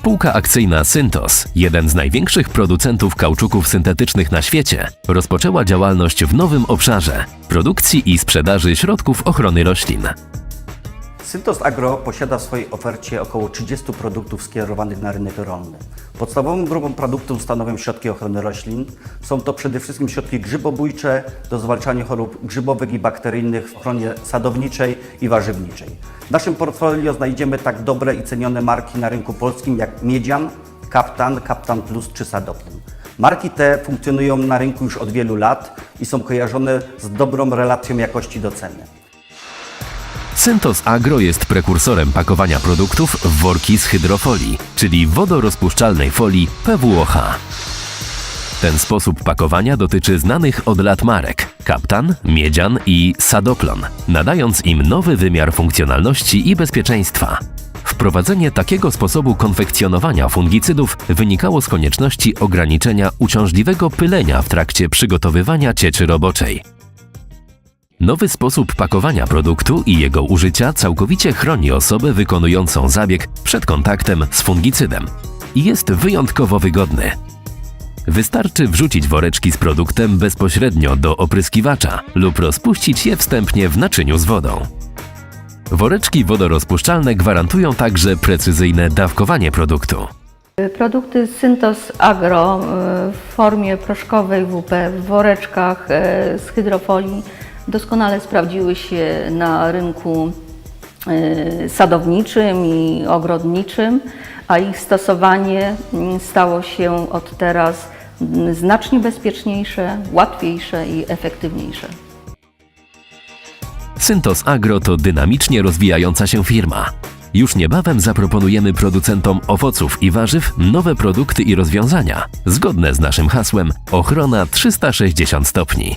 Spółka akcyjna Syntos, jeden z największych producentów kauczuków syntetycznych na świecie, rozpoczęła działalność w nowym obszarze produkcji i sprzedaży środków ochrony roślin. Syntos Agro posiada w swojej ofercie około 30 produktów skierowanych na rynek rolny. Podstawową grupą produktów stanowią środki ochrony roślin. Są to przede wszystkim środki grzybobójcze do zwalczania chorób grzybowych i bakteryjnych w ochronie sadowniczej i warzywniczej. W naszym portfolio znajdziemy tak dobre i cenione marki na rynku polskim jak Miedzian, Kaptan, Kaptan Plus czy Sadoplum. Marki te funkcjonują na rynku już od wielu lat i są kojarzone z dobrą relacją jakości do ceny. Syntos Agro jest prekursorem pakowania produktów w worki z hydrofolii, czyli wodorozpuszczalnej folii PWOH. Ten sposób pakowania dotyczy znanych od lat marek Kaptan, Miedzian i Sadoplon, nadając im nowy wymiar funkcjonalności i bezpieczeństwa. Wprowadzenie takiego sposobu konfekcjonowania fungicydów wynikało z konieczności ograniczenia uciążliwego pylenia w trakcie przygotowywania cieczy roboczej. Nowy sposób pakowania produktu i jego użycia całkowicie chroni osobę wykonującą zabieg przed kontaktem z fungicydem i jest wyjątkowo wygodny. Wystarczy wrzucić woreczki z produktem bezpośrednio do opryskiwacza lub rozpuścić je wstępnie w naczyniu z wodą. Woreczki wodorozpuszczalne gwarantują także precyzyjne dawkowanie produktu. Produkty Syntos Agro e, w formie proszkowej WP w woreczkach e, z hydrofolii doskonale sprawdziły się na rynku e, sadowniczym i ogrodniczym, a ich stosowanie mm, stało się od teraz mm, znacznie bezpieczniejsze, łatwiejsze i efektywniejsze. Syntos Agro to dynamicznie rozwijająca się firma. Już niebawem zaproponujemy producentom owoców i warzyw nowe produkty i rozwiązania, zgodne z naszym hasłem Ochrona 360 stopni.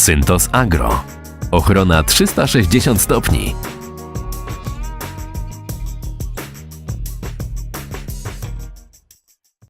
Syntos Agro. Ochrona 360 stopni.